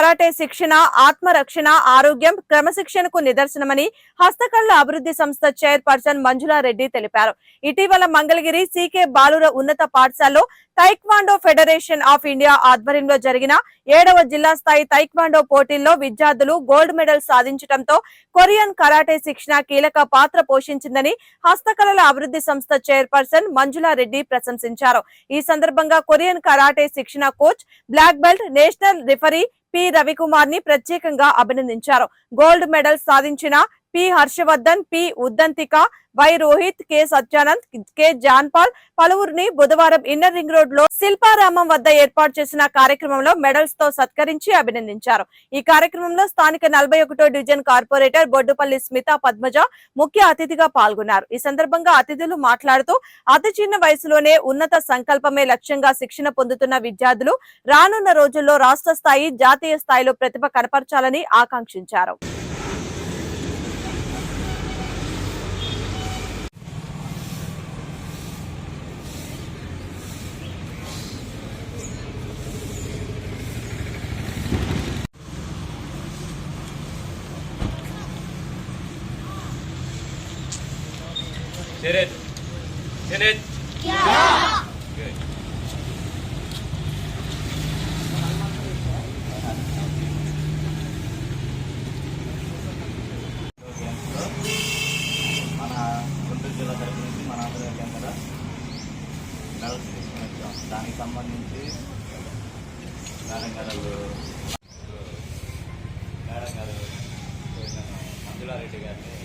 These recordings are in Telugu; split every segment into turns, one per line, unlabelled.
కరాటే శిక్షణ ఆత్మరక్షణ ఆరోగ్యం క్రమశిక్షణకు నిదర్శనమని హస్తకళల అభివృద్ధి సంస్థ చైర్పర్సన్ మంజులారెడ్డి తెలిపారు. ఇటీవల మంగళగిరి సీకే బాలుర ఉన్నత పాఠశాలలో తైక్వాండో ఫెడరేషన్ ఆఫ్ ఇండియా ఆధ్వర్యంలో జరిగిన ఏడవ జిల్లా స్థాయి తైక్వాండో పోటీల్లో విద్యార్థులు గోల్డ్ మెడల్ సాధించడంతో కొరియన్ కరాటే శిక్షణ కీలక పాత్ర పోషించిందని హస్తకళల అభివృద్ధి సంస్థ చైర్పర్సన్ మంజులారెడ్డి ప్రశంసించారు. ఈ సందర్భంగా కొరియన్ కరాటే శిక్షణ coach black belt national referee P రవికుమార్ని ప్రత్యేకంగా అభినందించారు. గోల్డ్ మెడల్ సాధించిన P Harshavardhan P Uddanthika Y Rohit K Satyanand K John Paul. పలువురిని బుధవారం ఇన్నర్ రింగ్ రోడ్లో శిల్పారామం వద్ద ఏర్పాటు చేసిన కార్యక్రమంలో మెడల్స్తో సత్కరించి అభినందించారు. ఈ కార్యక్రమంలో స్థానిక నలభై ఒకటో డివిజన్ కార్పొరేటర్ బొడ్డుపల్లి స్మిత పద్మజ ముఖ్య అతిథిగా పాల్గొన్నారు. ఈ సందర్భంగా అతిథులు మాట్లాడుతూ అతి చిన్న వయసులోనే ఉన్నత సంకల్పమే లక్ష్యంగా శిక్షణ పొందుతున్న విద్యార్థులు రానున్న రోజుల్లో రాష్ట్ర స్థాయి జాతీయ స్థాయిలో ప్రతిభ కనపరచాలని ఆకాంక్షించారు.
Jared. Jared. Yeah. Good.
గేమ్స్లో మన గుంటూరు జిల్లా తరపు నుంచి మన ఆంధ్ర వెళ్ళాం కదా మెడల్స్ తీసుకుని వచ్చాం దానికి సంబంధించి మేడం గారు మేడం గారు మంజులారెడ్డి గారిని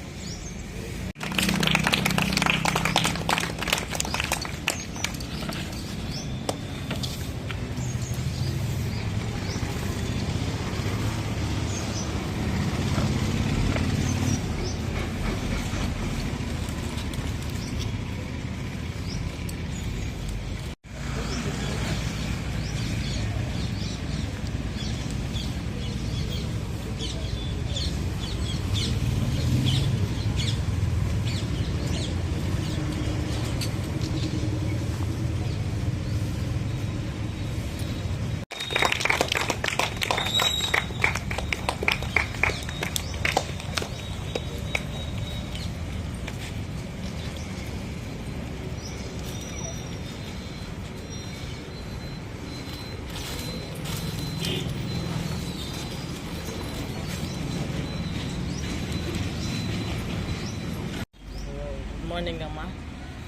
గుడ్ మార్నింగ్ అమ్మ.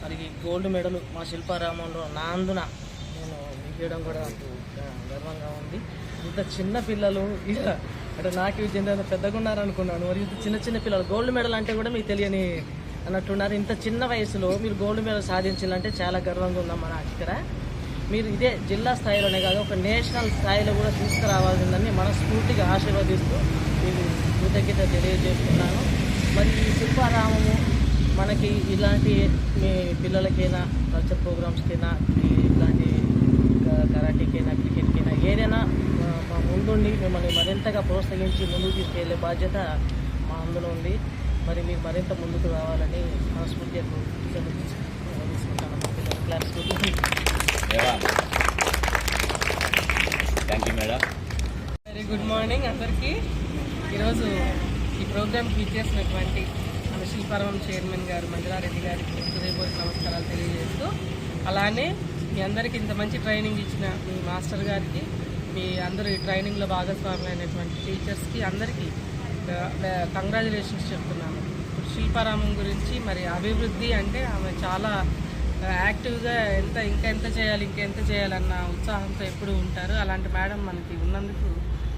మరి గోల్డ్ మెడల్ మా శిల్పారామంలో నాందున నేను ఇవ్వడం కూడా గర్వంగా ఉంది. ఇంత చిన్న పిల్లలు అంటే నాకు ఇవి చెందిన పెద్దగా ఉన్నారనుకున్నాను మరి ఇంత చిన్న చిన్న పిల్లలు గోల్డ్ మెడల్ అంటే కూడా మీకు తెలియని అన్నట్టున్నారు. ఇంత చిన్న వయసులో మీరు గోల్డ్ మెడల్ సాధించాలంటే చాలా గర్వంగా ఉందమ్మా నాకు ఇక్కడ మీరు ఇదే జిల్లా స్థాయిలోనే కాదు ఒక నేషనల్ స్థాయిలో కూడా తీసుకురావాల్సిందని మనస్ఫూర్తిగా ఆశీర్వదిస్తూ మీకు కృతజ్ఞత తెలియజేస్తున్నాను. మరి ఈ శిల్పారామము మనకి ఇలాంటి మీ పిల్లలకైనా కల్చర్ ప్రోగ్రామ్స్కైనా ఇలాంటి క- కరాటీకైనా క్రికెట్కైనా ఏదైనా మా ముందుండి మిమ్మల్ని మరింతగా ప్రోత్సహించి ముందుకు తీసుకెళ్ళే బాధ్యత మా అందులో ఉంది. మరి మీరు మరింత ముందుకు రావాలని మనస్ఫూర్తిగా తీసుకుంటాను మా పిల్లలు class
thank you madam
very good morning అందరికీ. ఈరోజు ఈ ప్రోగ్రామ్కి ఇచ్చేసినటువంటి శిల్పారామం చైర్మన్ గారు మంజులారెడ్డి గారికి హృదయపూర్వక నమస్కారాలు తెలియజేస్తూ అలానే మీ అందరికీ ఇంత మంచి ట్రైనింగ్ ఇచ్చిన మీ మాస్టర్ గారికి మీ అందరూ ఈ ట్రైనింగ్లో భాగస్వాములైనటువంటి టీచర్స్కి అందరికీ కంగ్రాచులేషన్స్ చెప్తున్నాను. ఇప్పుడు శిల్పారామం గురించి మరి అభివృద్ధి అంటే ఆమె చాలా యాక్టివ్గా ఎంత ఇంకా ఎంత చేయాలి ఇంకా ఎంత చేయాలన్న ఉత్సాహంతో ఎప్పుడు ఉంటారు. అలాంటి మేడం మనకి ఉన్నందుకు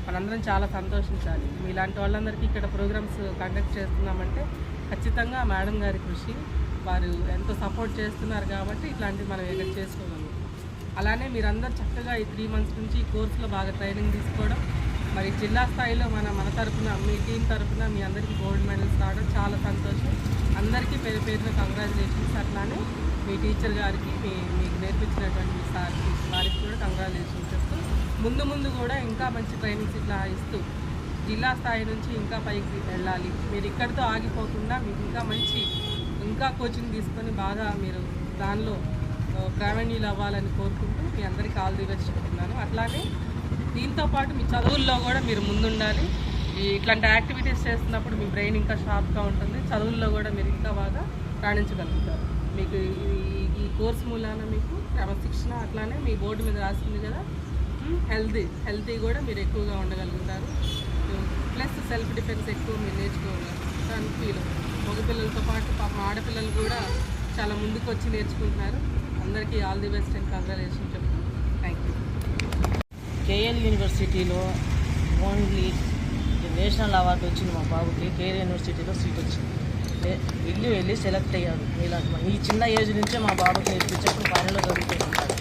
మనందరం చాలా సంతోషించాలి. మీలాంటి వాళ్ళందరికీ ఇక్కడ ప్రోగ్రామ్స్ కండక్ట్ చేస్తున్నామంటే ఖచ్చితంగా మేడం గారి కృషి. వారు ఎంతో సపోర్ట్ చేస్తున్నారు కాబట్టి ఇట్లాంటివి మనం ఇక్కడ చేసుకోగలం. అలానే మీరందరూ చక్కగా ఈ త్రీ మంత్స్ నుంచి ఈ కోర్సులో బాగా ట్రైనింగ్ తీసుకోవడం. మరి జిల్లా స్థాయిలో మన మన తరఫున మీ టీం తరఫున మీ అందరికీ గోల్డ్ మెడల్స్ రావడం చాలా సంతోషం. అందరికీ పేరు పేరున కంగ్రాచులేషన్స్. అట్లానే మీ టీచర్ గారికి మీ మీకు నేర్పించినటువంటి మీ సార్కి వారికి కూడా కంగ్రాచులేషన్స్ చెప్తూ ముందు ముందు కూడా ఇంకా మంచి ట్రైనింగ్స్ ఇట్లా ఇస్తూ జిల్లా స్థాయి నుంచి ఇంకా పైకి వెళ్ళాలి. మీరు ఇక్కడితో ఆగిపోకుండా మీకు ఇంకా మంచి ఇంకా కోచింగ్ తీసుకొని బాగా మీరు దానిలో ప్రావీణ్యులు అవ్వాలని కోరుకుంటూ మీ అందరికీ ఆల్ ది బెస్ట్ చెప్తున్నాను. అట్లానే దీంతో పాటు మీ చదువుల్లో కూడా మీరు ముందుండాలి. ఇట్లాంటి యాక్టివిటీస్ చేస్తున్నప్పుడు మీ బ్రెయిన్ ఇంకా షార్ప్గా ఉంటుంది. చదువుల్లో కూడా మీరు ఇంకా బాగా రాణించగలుగుతారు. మీకు ఈ ఈ కోర్స్ మూలాన మీకు క్రమశిక్షణ అట్లానే మీ బోర్డు మీద రాసింది కదా. హెల్తీ హెల్తీ కూడా మీరు ఎక్కువగా ఉండగలుగుతారు. ప్లస్ సెల్ఫ్ డిఫెన్స్ ఎక్కువ మీరు నేర్చుకోగలుగుతారు ఫీల్ మగపిల్లలతో పాటు పాప ఆడపిల్లలు కూడా చాలా ముందుకు వచ్చి నేర్చుకుంటున్నారు. అందరికీ all the best and congratulation చెప్తాను థ్యాంక్ యూ
కేఎల్ యూనివర్సిటీలో ఓన్లీ నేషనల్ అవార్డు వచ్చింది మా బాబుకి. కేఎల్ యూనివర్సిటీలో సీట్ వచ్చింది. వెళ్ళి వెళ్ళి సెలెక్ట్ అయ్యాడు ఇలాంటి ఈ చిన్న ఏజ్ నుంచే మా బాబుకి నేర్పించేప్పుడు పనిలో చదువుకుంటున్నాడు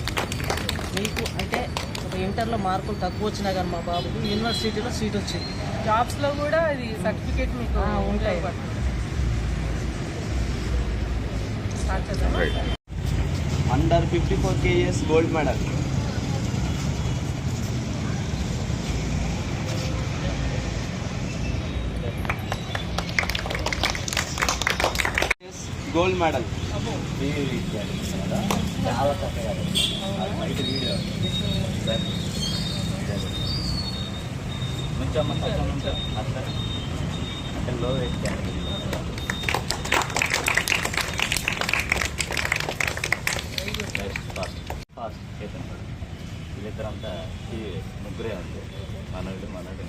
మీకు అంటే ఒక ఇంటర్లో మార్కులు తక్కువ వచ్చినా కానీ మా బాబుకి యూనివర్సిటీలో సీట్ వచ్చింది.
జాబ్స్లో కూడా ఇది సర్టిఫికేట్ మీకు
ఆ, ఉంటాయి.
Under fifty four KGs gold medal gold medal చాలా చక్కగా వీడియో కొంచెం కొంచెం అట్లా అంటే లో ఎక్కాను ఫాస్ట్ ఫాస్ట్ చేతన్ వీళ్ళిద్దరంతా ముగ్గురే ఉంది మనోడు మనోడు.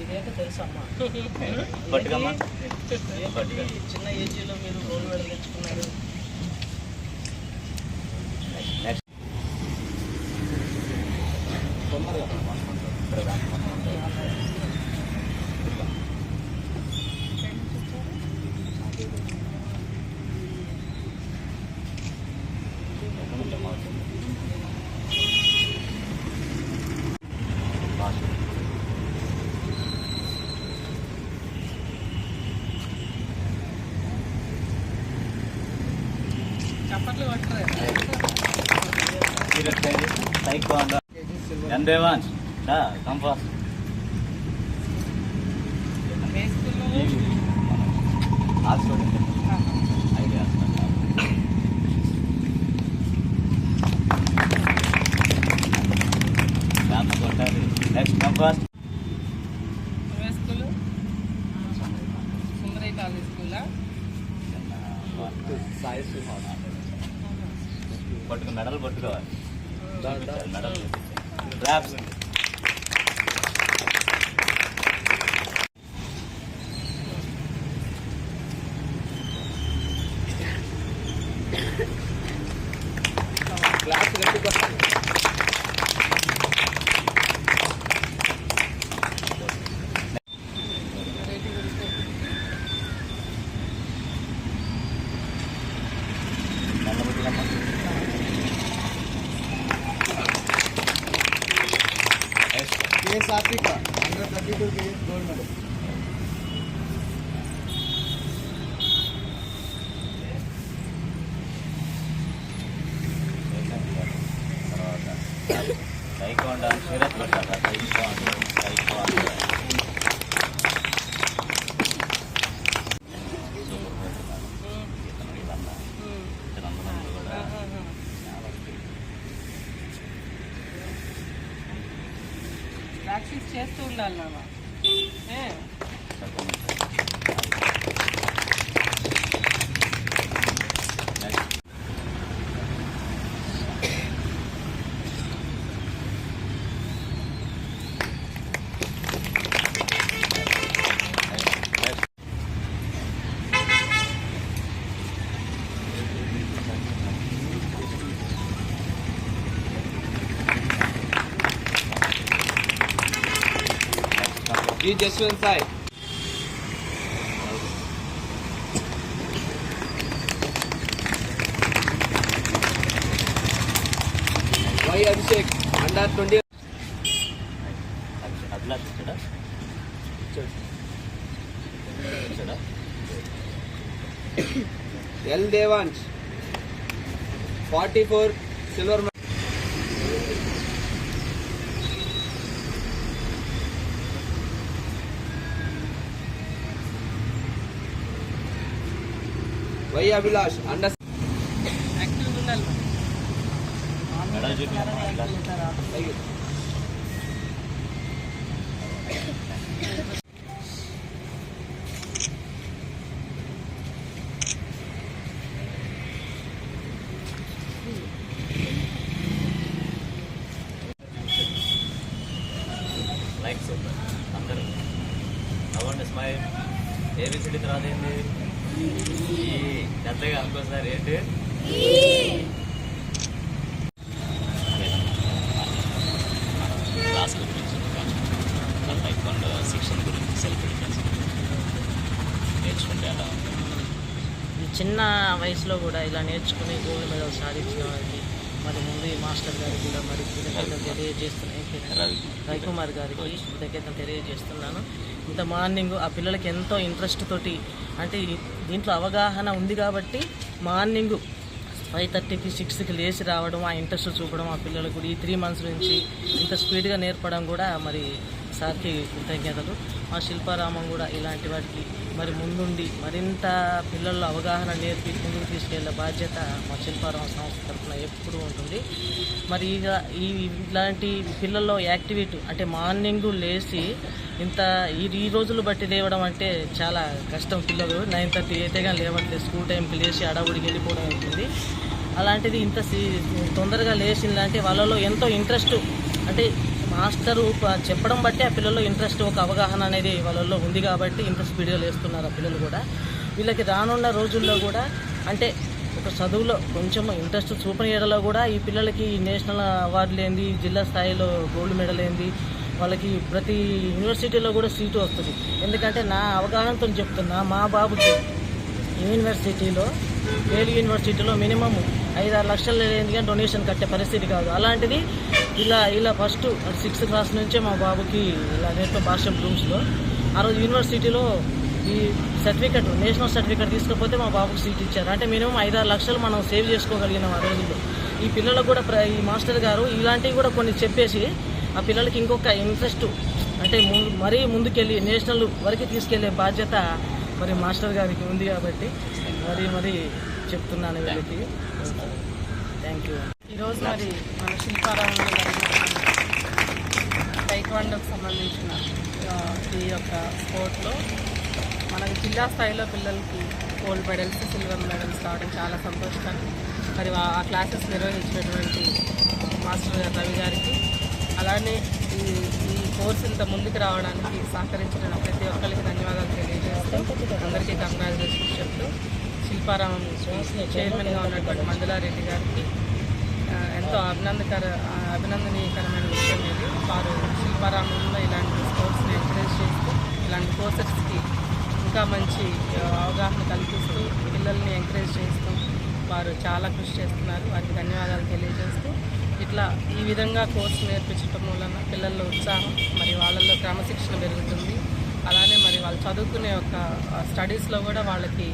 ఇదేంటో తెలుసమ్మా
పట్టుకమ్మా పట్టుకో
చిన్న ఏజ్లో మీరు గోల్డ్ మెడల్ తెచ్చుకున్నారు
నెక్స్ట్ తొందరగా ఇక్కడ రా. కొంచెం అవుతుంది. ఫాస్ట్.
చప్పట్లు కొట్టరు
అండ్
దేవాన్స్ స్కూల్లో
Also, idea. Claps కొట్టాలి.
సుందరయ్య కాలేజ్ స్కూలా
పట్టుకో మెడల్ పట్టుకోవాలి medal claps Nallabuddhilamma
K Satvika hundred thirty two kgs gold medal
తర్వాత టైకోండా సీరత్ పెట్టాలి టైకోండా టైకోండా
ప్రాక్టీస్ చేస్తూ ఉండాలి
Jaswanth Sai Y Abhishek under twenty
అట్లా చూడా చూడా
L Devansh forty four silver Y Abhilash under
likes అందరూ. అవ్వండి స్మైల్ ఏబిసిడి తర్వాత ఏంది పెద్దగా అనుకోసారి ఏంటి
క్లాస్ గురించి శిక్షణ గురించి సెల్ఫ్ డిఫెన్స్ నేర్చుకుంటే అలా
చిన్న వయసులో కూడా ఇలా నేర్చుకుని గోల్డ్ మెడల్ సాధించిన మరి ముందు ఈ మాస్టర్ గారు కూడా మరి కృతజ్ఞతలు తెలియజేస్తున్నాను రవికుమార్ గారికి కృతజ్ఞతలు తెలియజేస్తున్నాను. ఇంత మార్నింగ్ ఆ పిల్లలకి ఎంతో ఇంట్రెస్ట్ తోటి అంటే దీంట్లో అవగాహన ఉంది కాబట్టి మార్నింగ్ ఫైవ్ థర్టీకి సిక్స్కి లేచి రావడం ఆ ఇంట్రెస్ట్ చూపడం ఆ పిల్లలకు కూడా ఈ త్రీ మంత్స్ నుంచి ఇంత స్పీడ్గా నేర్పడం కూడా మరి సార్కి కృతజ్ఞతలు. మా శిల్పారామం కూడా ఇలాంటి వాటికి మరి ముందుండి మరింత పిల్లల్లో అవగాహన నేర్పి ముందుకు తీసుకెళ్ళే బాధ్యత మా శిల్పారామ సంస్థ తరఫున ఎప్పుడూ ఉంటుంది. మరి ఇక ఈ ఇలాంటి పిల్లల్లో యాక్టివిటీ అంటే మార్నింగ్ లేచి ఇంత ఈ ఈ రోజులు బట్టి లేవడం అంటే చాలా కష్టం పిల్లలు. నైన్ థర్టీ అయితే కానీ లేవట్లేదు స్కూల్ టైంకి లేచి అడవుడికి వెళ్ళిపోవడం అవుతుంది. అలాంటిది ఇంత తొందరగా లేచిందంటే వాళ్ళలో ఎంతో ఇంట్రెస్ట్ అంటే మాస్టరు చెప్పడం బట్టి ఆ పిల్లల్లో ఇంట్రెస్ట్ ఒక అవగాహన అనేది వాళ్ళల్లో ఉంది కాబట్టి ఇంత స్పీడ్గా లేస్తున్నారు ఆ పిల్లలు కూడా. వీళ్ళకి రానున్న రోజుల్లో కూడా అంటే ఒక చదువులో కొంచెం ఇంట్రెస్ట్ చూపని ఏడలో కూడా ఈ పిల్లలకి నేషనల్ అవార్డులు ఏంది జిల్లా స్థాయిలో గోల్డ్ మెడల్ ఏంది వాళ్ళకి ప్రతి యూనివర్సిటీలో కూడా సీటు వస్తుంది. ఎందుకంటే నా అవగాహనతో చెప్తున్నా మా బాబుకి యూనివర్సిటీలో వేలు యూనివర్సిటీలో మినిమం ఐదు ఆరు లక్షలు లేని కానీ డొనేషన్ కట్టే పరిస్థితి కాదు. అలాంటిది ఇలా ఇలా ఫస్ట్ సిక్స్త్ క్లాస్ నుంచే మా బాబుకి ఇలా నేర్పే భాష రూమ్స్లో ఆ రోజు యూనివర్సిటీలో ఈ సర్టిఫికెట్ నేషనల్ సర్టిఫికెట్ తీసుకపోతే మా బాబుకి సీట్ ఇచ్చారు. అంటే మినిమం ఐదు ఆరు లక్షలు మనం సేవ్ చేసుకోగలిగినాం ఆ రోజుల్లో ఈ పిల్లలకు కూడా ప్ర- ఈ మాస్టర్ గారు ఇలాంటివి కూడా కొన్ని చెప్పేసి ఆ పిల్లలకి ఇంకొక ఇంట్రెస్ట్ అంటే ము- మరీ ముందుకెళ్ళి నేషనల్ వరకు తీసుకెళ్ళే బాధ్యత మరి మాస్టర్ గారికి ఉంది కాబట్టి మరి మరి చెప్తున్నాను వీళ్ళకి. థ్యాంక్ యూ
ఈరోజు మరి మన శిల్పారామంలో టైక్వాండోకి సంబంధించిన ఈ యొక్క స్పోర్ట్లో మనకి జిల్లా స్థాయిలో పిల్లలకి గోల్డ్ మెడల్స్ సిల్వర్ మెడల్స్ రావడం చాలా సంతోషకరం. మరి ఆ క్లాసెస్ నిర్వహించినటువంటి మాస్టర్ గారు రవి గారికి అలానే ఈ ఈ కోర్స్ ఇంత ముందుకు రావడానికి సహకరించిన ప్రతి ఒక్కరికి ధన్యవాదాలు తెలియజేస్తూ అందరికీ కంగ్రాచులేషన్స్ చెప్తూ శిల్పారామం చైర్మన్గా ఉన్నటువంటి మంజులారెడ్డి గారికి ఎంతో అభినందకర అభినందనీయకరమైన విషయం ఇది. వారు శిల్పారామంలో ఇలాంటి స్పోర్ట్స్ని ఎంకరేజ్ చేస్తూ ఇలాంటి కోర్సెస్కి ఇంకా మంచి అవగాహన కల్పిస్తూ పిల్లల్ని ఎంకరేజ్ చేస్తూ వారు చాలా కృషి చేస్తున్నారు. వారికి ధన్యవాదాలు తెలియజేస్తూ ఇట్లా ఈ విధంగా కోర్సు నేర్పించడం వలన పిల్లల్లో ఉత్సాహం మరి వాళ్ళల్లో క్రమశిక్షణ పెరుగుతుంది. అలానే మరి వాళ్ళు చదువుకునే ఒక స్టడీస్లో కూడా వాళ్ళకి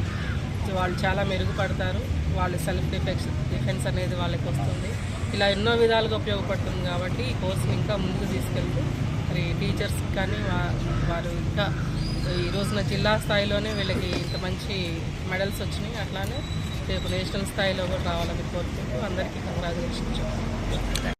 వాళ్ళు చాలా మెరుగుపడతారు. వాళ్ళు సెల్ఫ్ డిఫెన్స్ డిఫెన్స్ అనేది వాళ్ళకి వస్తుంది. ఇలా ఎన్నో విధాలుగా ఉపయోగపడుతుంది కాబట్టి ఈ కోర్సుని ఇంకా ముందుకు తీసుకెళ్తూ మరి టీచర్స్ కానీ వారు ఇంకా ఈ రోజున జిల్లా స్థాయిలోనే వీళ్ళకి ఇంత మంచి మెడల్స్ వచ్చినాయి. అట్లానే రేపు నేషనల్ స్థాయిలో కూడా రావాలని కోరుకుంటూ అందరికీ కంగ్రాచులేషన్స్